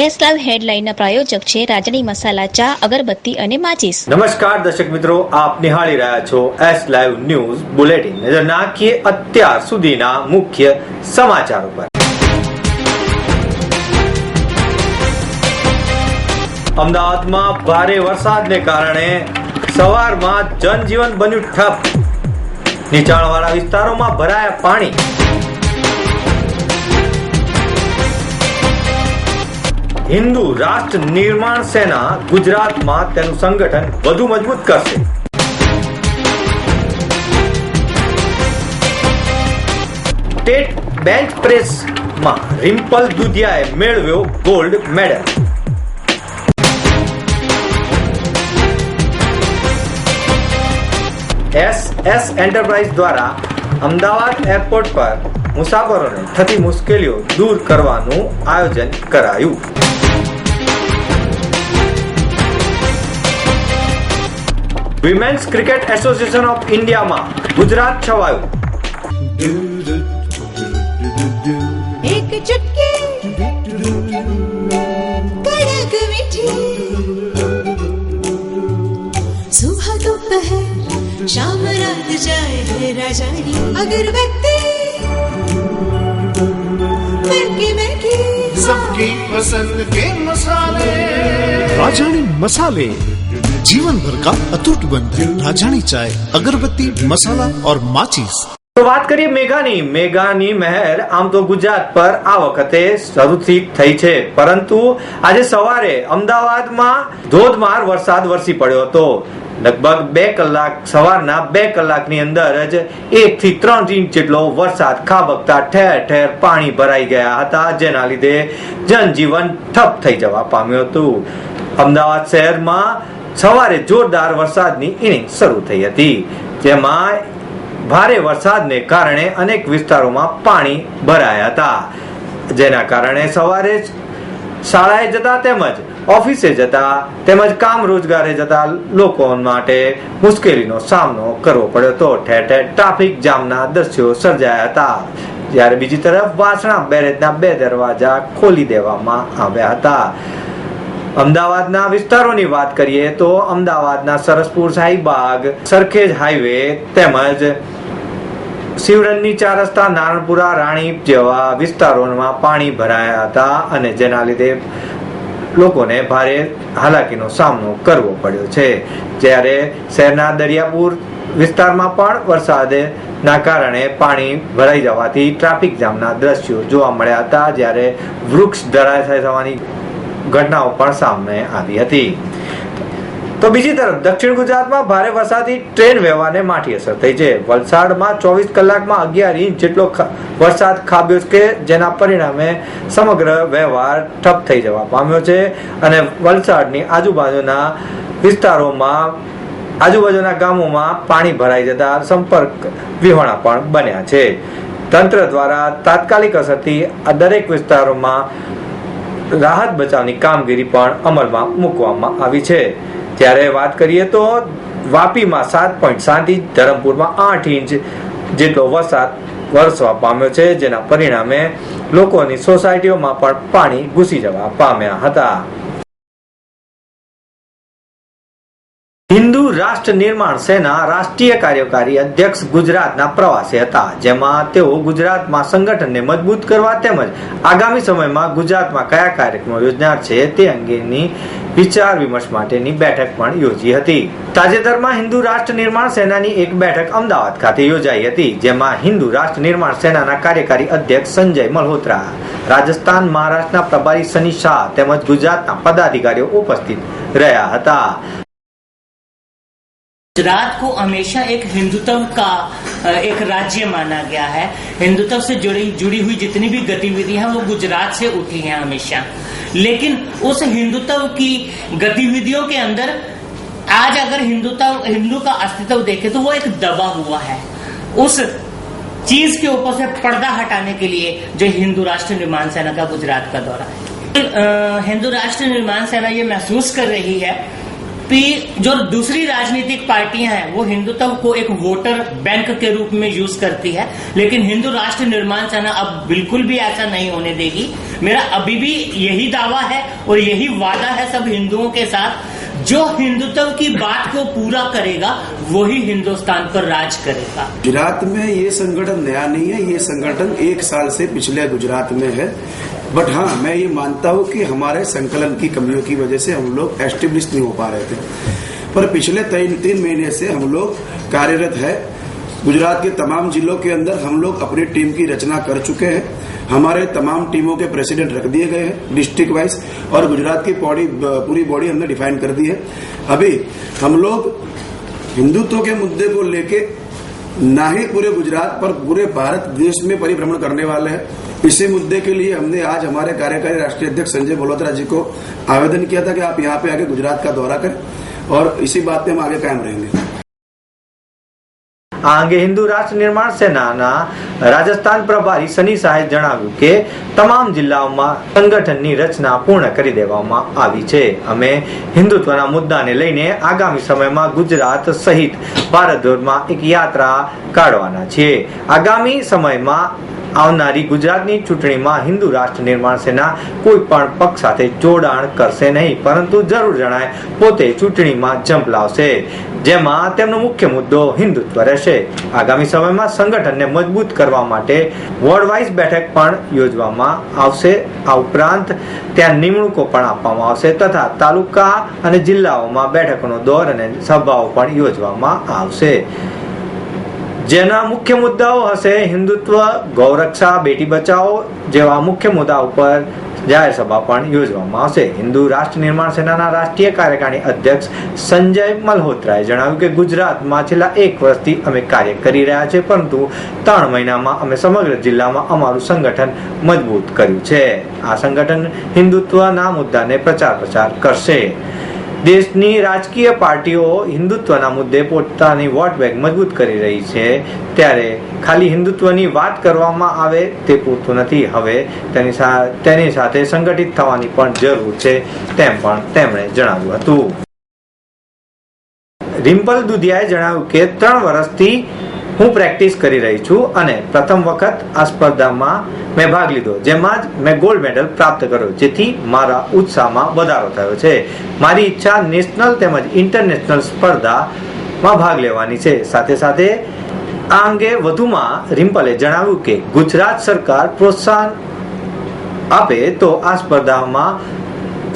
S live હેડલાઇનના પ્રાયોજક છે રાજની મસાલા ચા, અગરબત્તી અને માચીસ. નમસ્કાર દર્શક મિત્રો, આપ નિહાળી રહ્યા છો એસ લાઈવ ન્યૂઝ બુલેટિન નજર નાખીએ અત્યાર સુધીના મુખ્ય સમાચારો પર. અમદાવાદમાં ભારે વરસાદને કારણે સવારમાં જનજીવન બન્યું ઠપ. નીચાણવાળા વિસ્તારોમાં ભરાયા પાણી. હિન્દુ રાષ્ટ્ર નિર્માણ સેના ગુજરાતમાં તેનું સંગઠન વધુ મજબૂત કરશે. સ્ટેટ બેન્ચ પ્રેસમાં રિમ્પલ દુધિયાએ મેળવ્યો gold medal. S S enterprise દ્વારા અમદાવાદ એરપોર્ટ પર મુસાફરોને થતી મુશ્કેલીઓ દૂર કરવાનું આયોજન કરાયું. વિમેન્સ ક્રિકેટ એસોસિએશન ઓફ ઇન્ડિયામાં ગુજરાત છવાયું एक चुटकी कड़क मीठी सुबह दोपहर शाम रात जाए है राजानी अगरबत्ती महकी महकी सबकी पसंद के मसाले राजानी मसाले जीवन भर का अटूट बंधन राजानी चाय अगरबत्ती मसाला और माचिस તો વાત કરીએ મેઘાની મેઘાની મહેર આમ તો ગુજરાત પર આ વખતે શરૂથી થઈ છે પરંતુ આજે સવારે અમદાવાદમાં ધોધમાર વરસાદ વરસી પડ્યો હતો લગભગ બે કલાક સવારના બે કલાકની અંદર જ એક થી ત્રણ ઇંચ જેટલો વરસાદ ખાબકતા ઠેર ઠેર પાણી ભરાઈ ગયા હતા જેના લીધે જનજીવન ઠપ થઈ જવા પામ્યું હતું અમદાવાદ શહેરમાં સવારે જોરદાર વરસાદની ઇનિંગ શરૂ થઈ હતી. જેમાં ભારે વરસાદને કારણે અનેક વિસ્તારોમાં પાણી ભરાયા હતા. જેના કારણે સવારે શાળાએ જતા તેમજ ઓફિસે જતા તેમજ કામ રોજગારે જતા લોકો માટે મુશ્કેલીનો સામનો કરવો પડ્યો હતો. ઠેર ઠેર ટ્રાફિક જામના દ્રશ્યો સર્જાયા હતા. જ્યારે બીજી તરફ વાસણા બેરેજના બે દરવાજા ખોલી દેવામાં આવ્યા હતા. અમદાવાદના વિસ્તારોની વાત કરીએ તો અમદાવાદના સરસપુર શાહીબાગ સરખેજ હાઈવે તેમજ શિવરણની ચાર રસ્તા, નારણપુરા રાણી જેવા વિસ્તારોમાં પાણી ભરાયા હતા અને જેના લીધે લોકોને ભારે હાલાકીનો સામનો કરવો પડ્યો છે. જ્યારે શહેરના દરિયાપુર વિસ્તારમાં પણ વરસાદના કારણે પાણી ભરાઈ જવાથી ટ્રાફિક જામના દ્રશ્યો જોવા મળ્યા હતા. જ્યારે વૃક્ષ ધરાશાય થવાની ઘટનાઓ પણ સામે આવી હતી. તો બીજી તરફ, દક્ષિણ ગુજરાતમાં ભારે વરસાદથી ટ્રેન વ્યવહારને માઠી અસર થઈ છે. વલસાડમાં ચોવીસ કલાકમાં અગિયાર ઇંચ જેટલો વરસાદ ખાબ્યો કે જેના પરિણામે સમગ્ર વ્યવહાર ઠપ થઈ જવા પામ્યો છે અને વલસાડની આજુબાજુના વિસ્તારોમાં, આજુબાજુના ગામોમાં પાણી ભરાઈ જતા સંપર્ક વિહોણા પણ બન્યા છે. તંત્ર દ્વારા તાત્કાલિક અસરથી આ દરેક વિસ્તારોમાં રાહત બચાવની કામગીરી પણ અમલમાં મૂકવામાં આવી છે. ત્યારે વાત કરીએ તો વાપીમાં સાત પોઈન્ટ સાત ઇંચ, ધરમપુરમાં આઠ ઇંચ જેટલો વરસાદ વરસવા પામ્યો છે, જેના પરિણામે લોકોની સોસાયટીઓમાં પણ પાણી ઘૂસી જવા પામ્યા હતા. હિન્દુ રાષ્ટ્ર નિર્માણ સેના રાષ્ટ્રીય કાર્યકારી અધ્યક્ષ ગુજરાતના પ્રવાસે હતા, જેમાં તેઓ ગુજરાતમાં સંગઠનને મજબૂત કરવા તેમજ આગામી સમયમાં ગુજરાતમાં કયા કાર્યક્રમો યોજનાર છે તે અંગેની વિચાર વિમર્શ માટેની બેઠક પણ યોજી હતી. તાજેતરમાં હિન્દુ રાષ્ટ્ર નિર્માણ સેનાની એક બેઠક અમદાવાદ ખાતે યોજાઈ હતી, જેમાં હિન્દુ રાષ્ટ્ર નિર્માણ સેનાના કાર્યકારી અધ્યક્ષ સંજય મલ્હોત્રા, રાજસ્થાન મહારાષ્ટ્રના પ્રભારી સની શાહ તેમજ ગુજરાતના પદાધિકારીઓ ઉપસ્થિત રહ્યા હતા. गुजरात को हमेशा एक हिंदुत्व का एक राज्य माना गया है। हिंदुत्व से जुड़ी जुड़ी हुई जितनी भी गतिविधियाँ वो गुजरात से उठी हैं हमेशा। लेकिन उस हिंदुत्व की गतिविधियों के अंदर, आज अगर हिंदुत्व, हिंदू का अस्तित्व देखे तो वो एक दबा हुआ है। उस चीज़ के ऊपर से पर्दा हटाने के लिए जो हिंदू राष्ट्र निर्माण सेना का गुजरात का दौरा है। हिंदू राष्ट्र निर्माण सेना ये महसूस कर रही है पी- जो दूसरी राजनीतिक पार्टियाँ हैं, वो हिंदुत्व को एक वोटर बैंक के रूप में यूज़ करती है। लेकिन हिंदू राष्ट्र निर्माण सेना अब बिल्कुल भी ऐसा नहीं होने देगी। मेरा अभी भी यही दावा है और यही वादा है सब हिंदुओं के साथ। जो हिंदुत्व की बात को पूरा करेगा, वही हिंदुस्तान पर राज करेगा। गुजरात में ये संगठन नया नहीं है, ये संगठन एक साल से पिछले गुजरात में है। बट हाँ मैं ये मानता हूँ कि हमारे संकलन की कमियों की वजह से हम लोग एस्टेब्लिश नहीं हो पा रहे थे। पर पिछले तीन तीन महीने से हम लोग कार्यरत है। गुजरात के तमाम जिलों के अंदर हम लोग अपनी टीम की रचना कर चुके हैं। हमारे तमाम टीमों के प्रेसिडेंट रख दिए गए हैं डिस्ट्रिक्ट वाइज और गुजरात की बॉडी पूरी बॉडी हमने डिफाइन कर दी है। अभी हम लोग हिंदुत्व के मुद्दे को लेके ना ही पूरे गुजरात पर पूरे भारत देश में परिभ्रमण करने वाले हैं। इसी मुद्दे के लिए हमने आज हमारे कार्यकारी राष्ट्रीय अध्यक्ष संजय मल्होत्रा जी को आवेदन किया था कि आप यहाँ पे आके गुजरात का दौरा करें और इसी बात पे हम आगे कायम रहेंगे આ અંગે હિન્દુ રાષ્ટ્ર નિર્માણ સેનાના રાજસ્થાન પ્રભારી સની શાહે જણાવ્યું કે તમામ જિલ્લાઓમાં સંગઠનની રચના પૂર્ણ કરી દેવામાં આવી છે અમે હિન્દુત્વના મુદ્દાને લઈને આગામી સમયમાં ગુજરાત સહિત ભારતભરમાં એક યાત્રા કાઢવાના છીએ આગામી સમયમાં આવનારી ગુજરાતની ચૂંટણીમાં હિન્દુ રાષ્ટ્ર નિર્માણ સેના કોઈ પણ પક્ષ સાથે જોડાણ કરશે નહીં, પરંતુ જરૂર જણાય પોતે ચૂંટણીમાં જંપ લાવશે. જેમાં તેમનો મુખ્ય મુદ્દો હિન્દુત્વ રહેશે. આગામી સમયમાં સંગઠનને મજબૂત કરવા માટે વોર્ડ વાઇઝ બેઠક પણ યોજવામાં આવશે. આ ઉપરાંત ત્યાં નિમણૂકો પણ આપવામાં આવશે તથા તાલુકા અને જિલ્લાઓમાં બેઠકોનો દોર અને સભાઓ પણ યોજવામાં આવશે. જેના મુખ્ય મુદ્દાઓ હશે હિન્દુત્વ, ગૌરક્ષા, બેટી બચાવો જેવા મુખ્ય મુદ્દા ઉપર જાહેર સભા પણ યોજવામાં આવશે. હિન્દુ રાષ્ટ્ર નિર્માણ સેનાના રાષ્ટ્રીય કાર્યકારી અધ્યક્ષ સંજય મલ્હોત્રાએ જણાવ્યું કે ગુજરાતમાં છેલ્લા એક વર્ષથી અમે કાર્ય કરી રહ્યા છે પરંતુ ત્રણ મહિનામાં અમે સમગ્ર જિલ્લામાં અમારું સંગઠન મજબૂત કર્યું છે. આ સંગઠન હિન્દુત્વના મુદ્દાને પ્રચાર પ્રચાર કરશે. દેશની રાજકીય પાર્ટીઓ હિન્દુત્વના મુદ્દે પોતાની વોટ બેંક મજબૂત કરી રહી છે. ત્યારે ખાલી હિન્દુત્વની વાત કરવામાં આવે તે પૂરતું નથી. હવે તેની તેની સાથે સંગઠિત થવાની પણ જરૂર છે તેમ પણ તેમણે જણાવ્યું હતું. રિમ્પલ દુધિયાએ જણાવ્યું કે, ત્રણ વર્ષથી હું પ્રેક્ટિસ કરી રહી છું અને પ્રથમ વખત આ સ્પર્ધામાં મેં ભાગ લીધો, જેમાં જ મેં ગોલ્ડ મેડલ પ્રાપ્ત કર્યો, જેથી મારા ઉત્સાહમાં વધારો થયો છે. મારી ઈચ્છા નેશનલ તેમજ ઇન્ટરનેશનલ સ્પર્ધામાં ભાગ લેવાની છે. સાથે સાથે આ અંગે વધુમાં રિમ્પલે જણાવ્યું કે ગુજરાત સરકાર પ્રોત્સાહન આપે તો આ સ્પર્ધામાં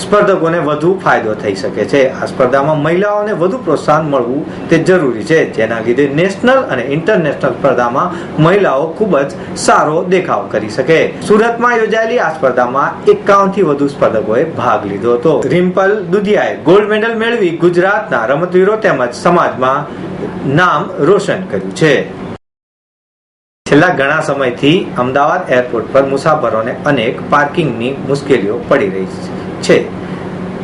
સ્પર્ધકોને વધુ ફાયદો થઈ શકે છે. આ સ્પર્ધામાં મહિલાઓને વધુ પ્રોત્સાહન મળવું તે જરૂરી છે. જેના લીધે નેશનલ અને ઇન્ટરનેશનલ સ્પર્ધામાં મહિલાઓ ખૂબ જ સારો દેખાવ કરી શકે. સુરતમાં યોજાયેલી આ સ્પર્ધામાં એકાવનથી વધુ સ્પર્ધકોએ ભાગ લીધો હતો. રિમ્પલ દુધિયાએ ગોલ્ડ મેડલ મેળવી ગુજરાતના રમતવીરો તેમજ સમાજમાં નામ રોશન કર્યું છે. છેલ્લા ઘણા સમયથી અમદાવાદ એરપોર્ટ પર મુસાફરોને અનેક પાર્કિંગની મુશ્કેલીઓ પડી રહી છે.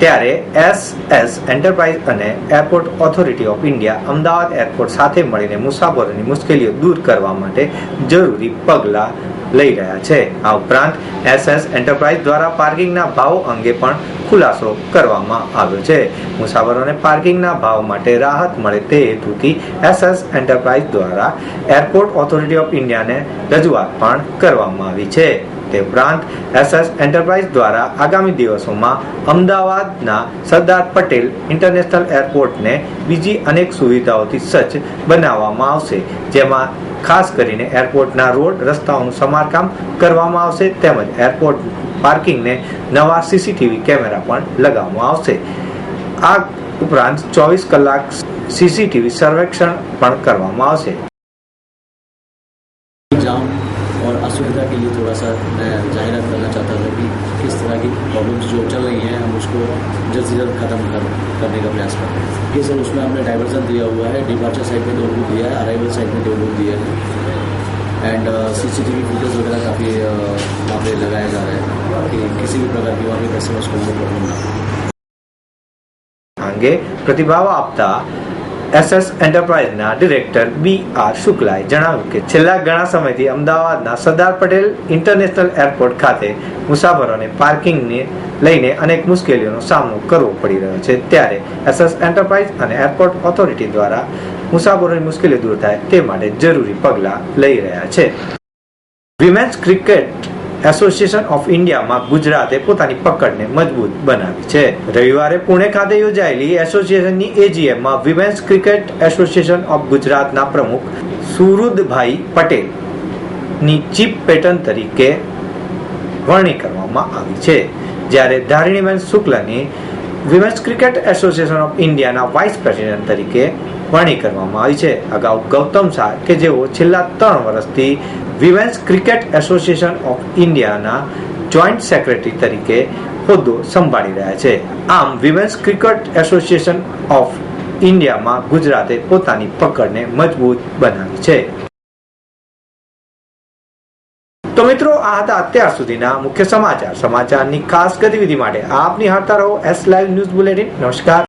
ત્યારે એસ એસ એન્ટરપ્રાઇઝ અને airport authority of India Ahmedabad airport સાથે મળીને મુસાફરોની મુશ્કેલીઓ દૂર કરવા માટે જરૂરી પગલાં લઈ રહ્યા છે. આ ઉપરાંત એસએસ એન્ટરપ્રાઇઝ દ્વારા પાર્કિંગના ભાવો અંગે પણ ખુલાસો કરવામાં આવ્યો છે. મુસાફરોને પાર્કિંગના ભાવ માટે રાહત મળે તે હેતુથી એસએસ એન્ટરપ્રાઇઝ દ્વારા એરપોર્ટ ઓથોરિટી ઓફ ઇન્ડિયાને રજૂઆત પણ કરવામાં આવી છે. તે ઉપરાંત એસએસ એન્ટરપ્રાઇઝ દ્વારા આગામી દિવસોમાં અમદાવાદના સરદાર પટેલ ઇન્ટરનેશનલ એરપોર્ટને બીજી અનેક સુવિધાઓથી સજ્જ બનાવવામાં આવશે, જેમાં ખાસ કરીને એરપોર્ટના રોડ, રસ્તાઓનું સમારકામ કરવામાં આવશે, તેમજ એરપોર્ટ પાર્કિંગને નવા સીસીટીવી કેમેરા પણ લગાવવામાં આવશે. આ ઉપરાંત ચોવીસ કલાક સીસીટીવી સર્વેક્ષણ પણ કરવામાં આવશે. और असुविधा के लिए थोड़ा सा मैं ज़ाहिर करना चाहता था कि किस तरह की प्रॉब्लम्स जो चल रही हैं हम उसको जल्द से जल्द खत्म कर, करने का प्रयास कर रहे हैं। ये सर उसमें हमने डाइवर्जन दिया हुआ है डिपार्चर साइड में दो लोग दिया है अराइवल साइड में दो लोग दिया है। And C C T V footage वगैरह काफ़ी uh, वहाँ पर लगाए जा रहे हैं कि किसी भी प्रकार की वहाँ पर कस्टमर्स को प्रॉब्लम ना आगे प्रतिभा आपता એસએસ એન્ટરપ્રાઇઝના ડિરેક્ટર બી આર શુક્લાએ જણાવ્યું કે છેલ્લા ઘણા સમયથી અમદાવાદના સરદાર પટેલ ઇન્ટરનેશનલ એરપોર્ટ ખાતે મુસાફરોને પાર્કિંગને લઈને અનેક મુશ્કેલીઓનો સામનો કરવો પડી રહ્યો છે. ત્યારે એસએસ એન્ટરપ્રાઇઝ અને એરપોર્ટ ઓથોરિટી દ્વારા મુસાફરોની મુશ્કેલીઓ દૂર થાય તે માટે જરૂરી પગલાં લઈ રહ્યા છે. વિમેન્સ ક્રિકેટ એસોસિએશન ઓફ ઇન્ડિયામાં ગુજરાતે પોતાની પકડને મજબૂત બનાવી છે. રવિવારે પુણે ખાતે યોજાયેલી એસોસિએશનની એજીએમમાં વિમેન્સ ક્રિકેટ એસોસિએશન ઓફ ગુજરાતના પ્રમુખ સુરુદભાઈ પટેલની ચીફ પેટર્ન તરીકે વરણી કરવામાં આવી છે. જ્યારે ધારિણીબેન શુક્લની વિમેન્સ ક્રિકેટ એસોસિએશન ઓફ ઇન્ડિયાના વાઇસ પ્રેસિડેન્ટ તરીકે વરણી કરવામાં આવી છે. અગાઉ ગૌતમ શાહ કે જેઓ છેલ્લા ત્રણ વર્ષથી વિમેન્સ ક્રિકેટ એસોસિએશન ઓફ ઇન્ડિયાના જોઈન્ટ સેક્રેટરી તરીકે હોદ્દો સંભાળી રહ્યા છે. આમ, વિમેન્સ ક્રિકેટ એસોસિએશન ઓફ ઇન્ડિયામાં ગુજરાતે પોતાની પકડને મજબૂત બનાવી છે. તો મિત્રો, આ હતા અત્યાર સુધીના મુખ્ય સમાચાર. સમાચારની ખાસ ગતિવિધિ માટે આપ નિહાળતા રહો એસ લાઈવ ન્યૂઝ બુલેટિન નમસ્કાર.